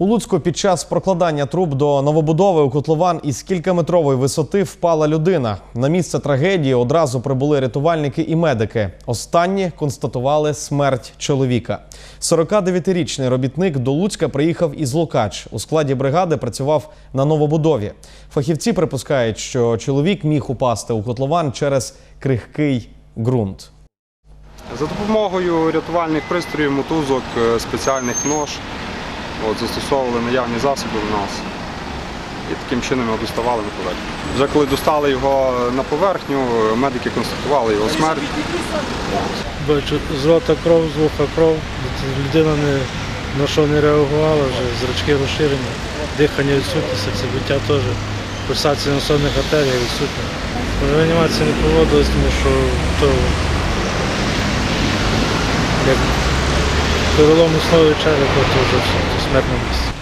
У Луцьку під час прокладання труб до новобудови у котлован із кількаметрової висоти впала людина. На місце трагедії одразу прибули рятувальники і медики. Останні констатували смерть чоловіка. 49-річний робітник до Луцька приїхав із Лукач. У складі бригади працював на новобудові. Фахівці припускають, що чоловік міг упасти у котлован через крихкий ґрунт. За допомогою рятувальних пристроїв, мотузок, е, спеціальних нож от, застосовували наявні засоби в нас і таким чином його доставали на поверхню. Вже коли достали його на поверхню, медики констатували його смерть. Бачу, з рота кров, з вуха кров. Людина не, на що не реагувала, вже зрачки розширені, дихання відсутнє, серцебиття теж, пульсація носовних артерій відсутня. Реанімація не проводилась, тому що то як перелом основи черепа, то вже все, це смертне місце.